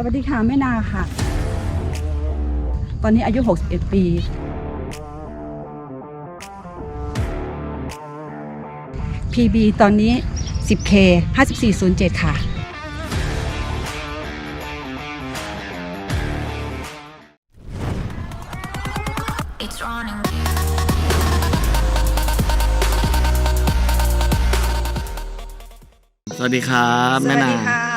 สวัสดีค่ะแม่นาค่ะ ตอนนี้อายุ 61 ปี PB ตอนนี้ 10K 5407 ค่ะ It's running. สวัสดีครับสแม่วัสนาดีค่ะแม่นาค่ะ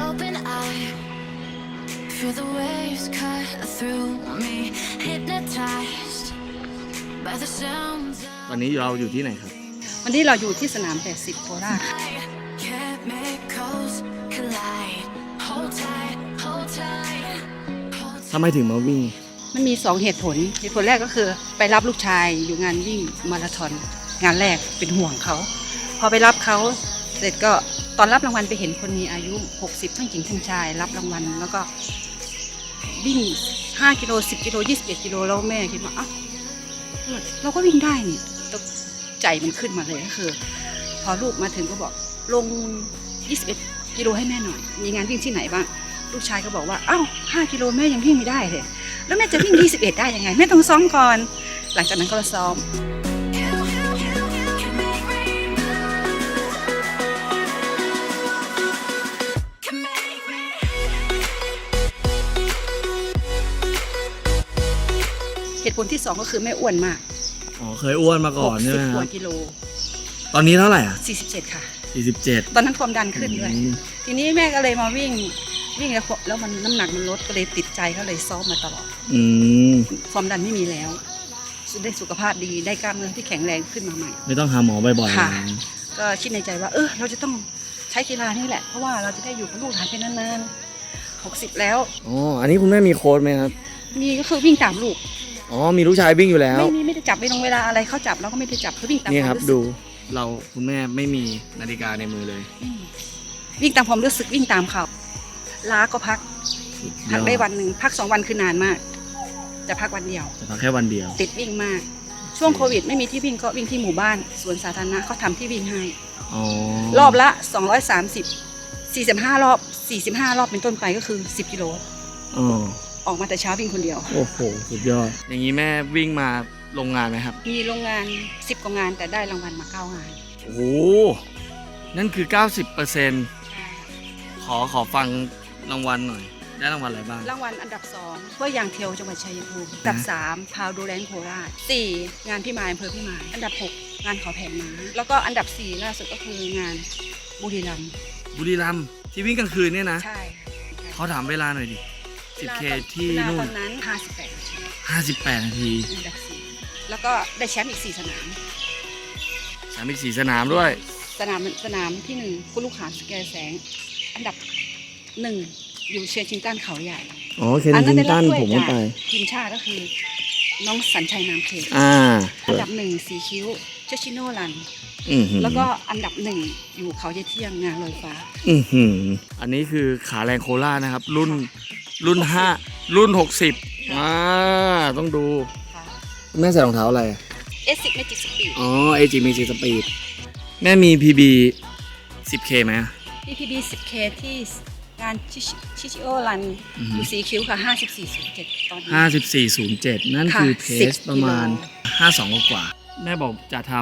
Open eye. Feel the waves cut through me. Hypnotized by the sounds ตอนนี้เราอยู่ที่ไหนครับ วันนี้เราอยู่ที่สนาม 80 โคราช of chemicals collide. Hold tight, hold tight. Hold ทำไมถึงมาวิ่ง มันมี 2 เหตุผล เหตุผลแรกก็คือไปรับลูกชายอยู่งานวิ่งมาราธอน งานแรกเป็นห่วงเขา พอไปรับเขาเสร็จก็ ตอนรับรางวัลไปเห็นคนมีอายุ 60 ทั้งหญิงทั้งชาย รับรางวัลแล้วก็วิ่ง 5 กิโล 10 กิโล 21 กิโลแล้วแม่คิดว่าอ้าวเราก็วิ่งได้นี่ตใจมันขึ้นมาเลยก็คือ พอลูกมาถึงก็บอกลง 21 กิโลให้แม่หน่อย มีงานวิ่งที่ไหนบ้างลูกชายก็บอกว่าอ้าว5กิโลแม่ยังวิ่งไม่ได้เลย แล้วแม่จะวิ่ง 21 ได้ยังไงแม่ต้องซ้อมก่อน หลังจากนั้นก็ซ้อม ตุผลที่2ก็คือแม่อ้วนมากอ๋อเคยอ้วนมาก่อนใช่ไหม60คกรับว่ากิโล ตอนนี้เท่าไหร่อะ47 ค่ะ 47 ตอนนั้นความดันขึ้นด้วย อืม ทีนี้แม่ก็เลยมาวิ่งวิ่งแล้วแล้วมันน้ำหนักมันลดก็เลยติดใจก็เลยซ้อมมาตลอด อืมความดันไม่มีแล้ว ได้สุขภาพดีได้กล้ามเนื้อที่แข็งแรงขึ้นมาใหม่ ไม่ต้องหาหมอบ่อยๆค่ะนะก็คิดในใจว่า เออเราจะต้องใช้กีฬานี่แหละ เพราะว่าเราจะได้อยู่กับลูกหลานไปนานๆ60 แล้วอ๋ออันนี้คุณแม่มีโค้ดไหมครับ มีก็คือวิ่งตามลูก อ๋อมีลูกชายวิ่งอยู่แล้ว ไม่มีไม่ได้จับไม่ลงเวลาอะไรเขาจับเราก็ไม่ได้จับคือวิ่งตามนี่คครัวาบมรู้สึกดูเราคุณแม่ไม่มีนาฬิกาในมือเลยอืมวิ่งตามความรู้สึกวิ่งตามเขาล้าก็พักพักได้วันหนึ่งพักสองวันคือนานมาก จะพักวันเดียวจะพักแค่วันเดียว ติดวิ่งมาก ช่วงโควิด ไม่มีที่วิ่งก็วิ่งที่หมู่บ้านสวนสาธารณะเขาทำที่วิ่งให้ อ๋อรอบละ 230 45 รอบ 45 รอบเป็นต้นไปก็คือ 10 กิโลอ๋อ ออกมาแต่เช้าวิ่งคนเดียว โอ้โห สุดยอด อย่างนี้แม่วิ่งมาโรงงานไหมครับ มีโรงงาน 10 กว่างาน แต่ได้รางวัลมา9งาน โอ้โหนั่นคือ 90%ขอขอฟังรางวัลหน่อย ได้รางวัลอะไรบ้าง รางวัลอันดับ2เพื่อยางเทลจังหวัดชัยภูมิ อันดับ 3 พาวดูแลนโคราช 4 งานพี่มายอำเภอพี่มาย อันดับ 6 งานเขาแผงม้า แล้วก็อันดับ 4 ล่าสุดก็คืองานบุรีรัมย์บุรีรัมย์ที่วิ่งกลางคืนเนี่ยนะ ใช่เขาถามเวลาหน่อยดิ 10K ที่เวลานู่ตนอนนั้น 58นาที58 นาทีอันดับ4แล้วก็ได้แชมป์อีก 4 สนาม สามอีกสี่สนามด้วย สนามสนามที่หนึ่งคุณลูกหาสแกแสง อันดับหนึ่งอยู่เชียร์ชิงตันเขาใหญ่อ๋อเคนจิงตันได้รับถ้วยผมก็ไปจากทีมชาติก็คือ น้องสัญชัยนามเขตอ่าอันดับหนึ่งสีคิ้วเชชิโนรัน อือหือแล้วก็อันดับหนึ่งอยู่เขาเยเที่ยงงานลอยฟ้า อือหืออันนี้คือขาแรงโคราชนะครับ รุ่น รุ่นห้ารุ่นหกสิบอ่าต้องดูค่ะแม่ใส่รองเท้าอะไร เอสิกเมจิกสปีดอ๋อเอจิมีจีสปีดแม่มี PB 10K ไหม PPB 10K ที่งานชิชิชิโอรันอือฮึอยู่สีคิ้วค่ะ 5407 ตอนนี้ ห้าสิบสี่ศูนย์เจ็ดนั่นค่ะคือเพสิบสประมาณกิโลห้าสองกว่าๆแม่บอกจะท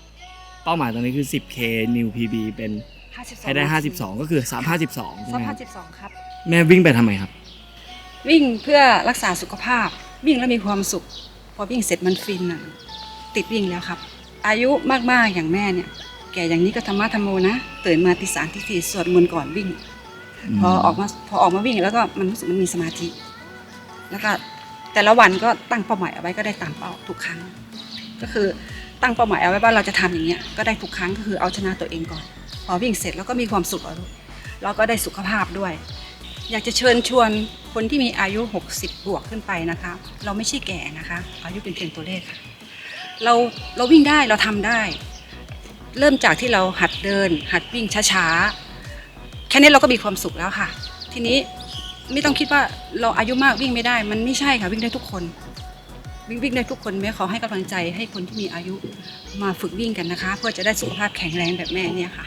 ำเป้าหมายตอนนี้คือ 10K New PB เป็น52ให้ได้52ก็คือ352ใช่ซัไหบมครับ52ครับ แม่วิ่งไปทำไมครับ วิ่งเพื่อรักษาสุขภาพ วิ่งแล้วมีความสุข พอวิ่งเสร็จมันฟินอะติดวิ่งแล้วครับ อายุมากๆอย่างแม่เนี่ย แก่อย่างนี้ก็ธรรมะธรรมโมนะตื่นมาตีสามตีสี่สวดมนต์ก่อนวิ่ง พอออกมาพอออกมาวิ่งแล้วก็มันรู้สึกมันมีสมาธิ แล้วก็แต่ละวันก็ตั้งเป้าหมายเอาไว้ก็ได้ตามเป้าทุกครั้ง ก็คือตั้งเป้าหมายเอาไว้ว่าเราจะทำอย่างเงี้ยก็ได้ทุกครั้งก็คือเอาชนะตัวเองก่อน พอวิ่งเสร็จแล้วก็มีความสุขอะลูกแล้วก็ได้สุขภาพด้วย อยากจะเชิญชวนคนที่มีอายุ 60 บวกขึ้นไปนะคะ เราไม่ใช่แก่นะคะ อายุเป็นเพียงตัวเลขค่ะเราเราวิ่งได้เราทำได้ เริ่มจากที่เราหัดเดิน หัดวิ่งช้าๆแค่นี้เราก็มีความสุขแล้วค่ะ ทีนี้ไม่ต้องคิดว่าเราอายุมากวิ่งไม่ได้ มันไม่ใช่ค่ะวิ่งได้ทุกคน วิ่งวิ่งได้ทุกคนแม่ขอให้กำลังใจให้คนที่มีอายุมาฝึกวิ่งกันนะคะ เพื่อจะได้สุขภาพแข็งแรงแบบแม่เนี่ยค่ะ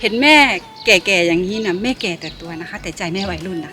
เห็นแม่แก่ๆอย่างนี้นะแม่แก่แต่ตัวนะคะ แต่ใจแม่วัยรุ่นนะ